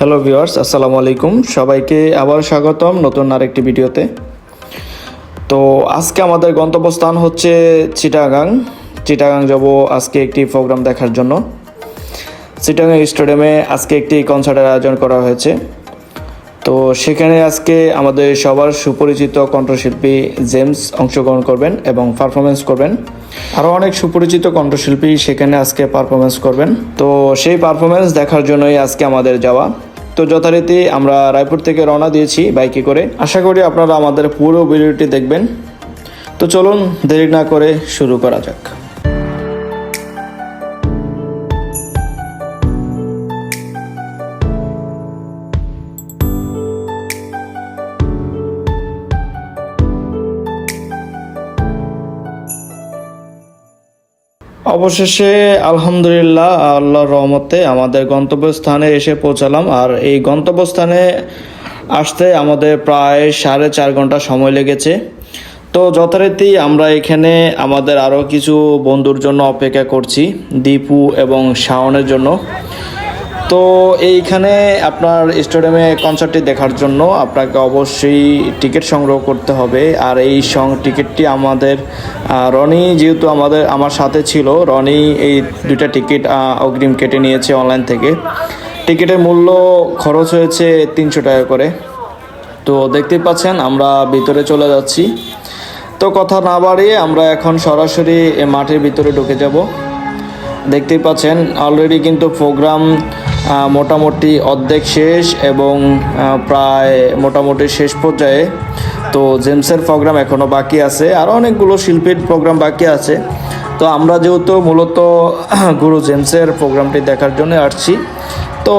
Hello viewers আসসালামু আলাইকুম সবাইকে আবার স্বাগতম নতুন আরেকটি ভিডিওতে। তো আজকে আমাদের গন্তব্যস্থান হচ্ছে চিটাগাং। চিটাগাং যাব আজকে একটি প্রোগ্রাম দেখার জন্য। চিটাগাং স্টেডিয়ামে আজকে একটি কনসার্টের আয়োজন করা হয়েছে। তো সেখানে আজকে আমাদের সবার সুপরিচিত কণ্ঠশিল্পী জেমস অংশগ্রহণ করবেন এবং পারফরমেন্স করবেন। আরও অনেক সুপরিচিত কণ্ঠশিল্পী সেখানে আজকে পারফরমেন্স করবেন। তো সেই পারফরমেন্স দেখার জন্যই আজকে আমাদের যাওয়া। তো যথারীতি আমরা রায়পুর থেকে রওনা দিয়েছি বাইকে করে। আশা করি আপনারা আমাদের পুরো ভিডিওটি দেখবেন। তো চলুন দেরি না করে শুরু করা যাক। অবশেষে আলহামদুলিল্লাহ, আল্লাহর রহমতে আমাদের গন্তব্যস্থানে এসে পৌঁছালাম। আর এই গন্তব্যস্থানে আসতে আমাদের প্রায় সাড়ে চার ঘণ্টা সময় লেগেছে। তো যথারীতি আমরা এখানে আমাদের আরও কিছু বন্ধুর জন্য অপেক্ষা করছি, দীপু এবং শাওনের জন্য। তো এইখানে আপনার স্টেডিয়ামে কনসার্টটি দেখার জন্য আপনাকে অবশ্যই টিকিট সংগ্রহ করতে হবে। আর এই সং টিকিটটি আমাদের রনি যেহেতু আমাদের, আমার সাথে ছিল, রনি এই দুইটা টিকিট অগ্রিম কেটে নিয়েছে অনলাইন থেকে। টিকিটের মূল্য খরচ হয়েছে তিনশো টাকা করে। তো দেখতেই পাচ্ছেন, আমরা ভিতরে চলে যাচ্ছি। তো কথা না বাড়িয়ে আমরা এখন সরাসরি মাঠের ভিতরে ঢুকে যাব। দেখতেই পাচ্ছেন অলরেডি কিন্তু প্রোগ্রাম মোটামুটি অর্ধেক শেষ এবং প্রায় মোটামুটি শেষ পর্যায়ে। তো জেমসের প্রোগ্রাম এখনও বাকি আছে, আর অনেকগুলো শিল্পীর প্রোগ্রাম বাকি আছে। তো আমরা যেহেতু মূলত গুরু জেমসের প্রোগ্রামটি দেখার জন্য আসছি, তো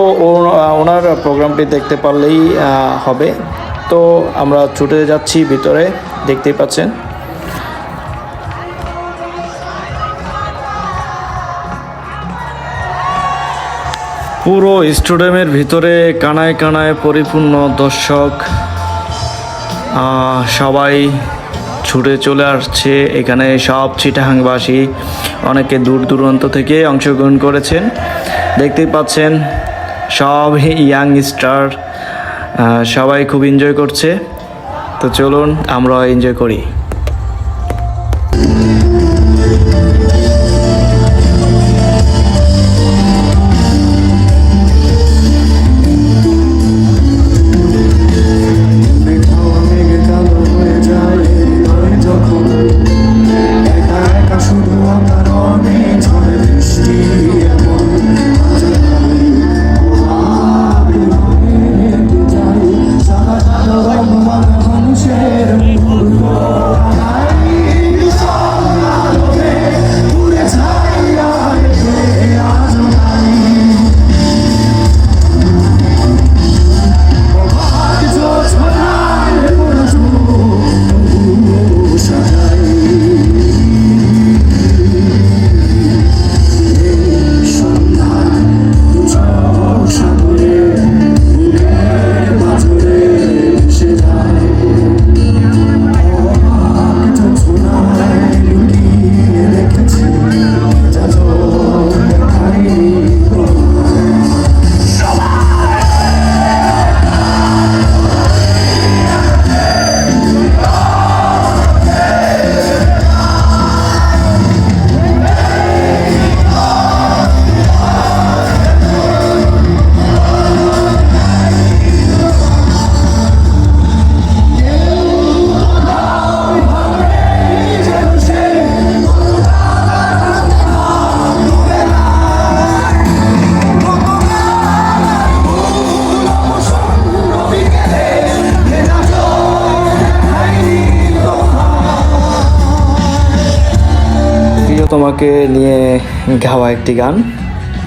ওনার প্রোগ্রামটি দেখতে পারলেই হবে। তো আমরা ছুটে যাচ্ছি ভিতরে, দেখতেই পাচ্ছেন। পুরো স্টেডিয়ামের ভিতরে কানায় কানায় পরিপূর্ণ দর্শক সবাই ছুটে চলে আসছে। এখানে সব চিটাহাংবাসী অনেকে দূর দূরান্ত থেকে অংশগ্রহণ করেছেন। দেখতেই পাচ্ছেন, সব ইয়াং স্টার সবাই খুব এনজয় করছে। তো চলুন আমরা এনজয় করি। তোমাকে নিয়ে গাওয়া একটি গান,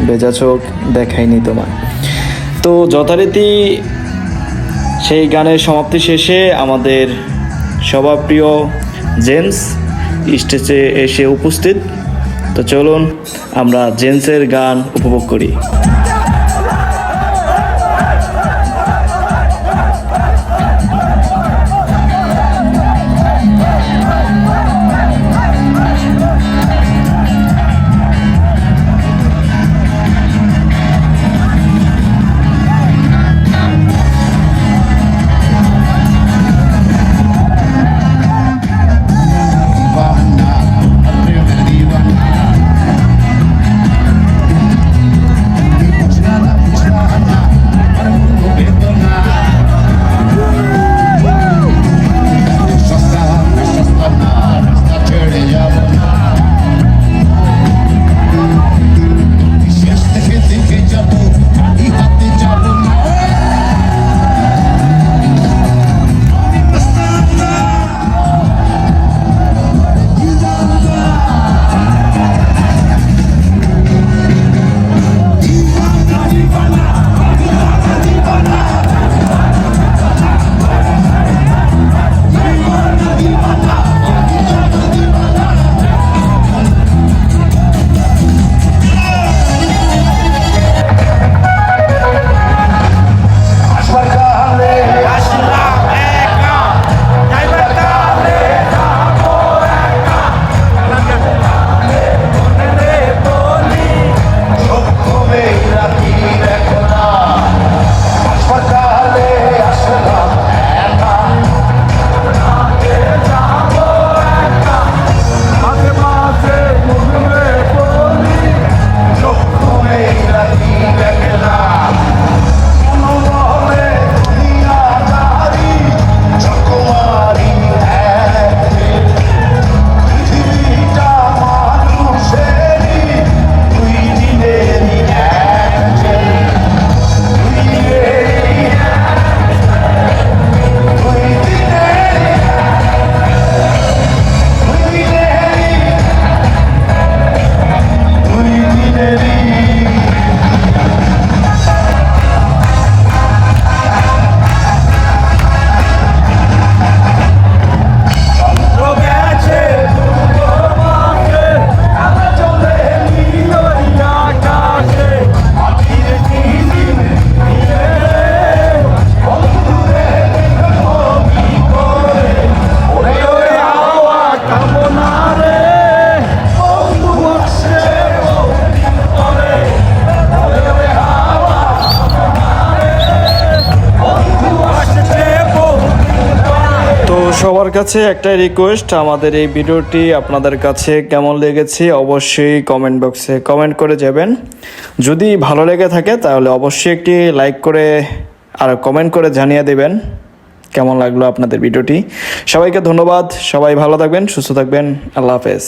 বেজা চোখ দেখায়নি তোমার তো যথারীতি সেই গানের সমাপ্তি শেষে আমাদের সবাপ্রিয় জেমস স্টেজে এসে উপস্থিত। তো চলুন আমরা জেমসের গান উপভোগ করি। কাছে একটাই রিকোয়েস্ট আমাদের এই ভিডিওটি আপনাদের কাছে কেমন লেগেছে অবশ্যই কমেন্ট বক্সে কমেন্ট করে যাবেন। যদি ভালো লেগে থাকে তাহলে অবশ্যই একটি লাইক করে আর কমেন্ট করে জানিয়ে দেবেন কেমন লাগল আপনাদের ভিডিওটি। সবাইকে ধন্যবাদ, সবাই ভালো থাকবেন, সুস্থ থাকবেন, আল্লাহ হাফেজ।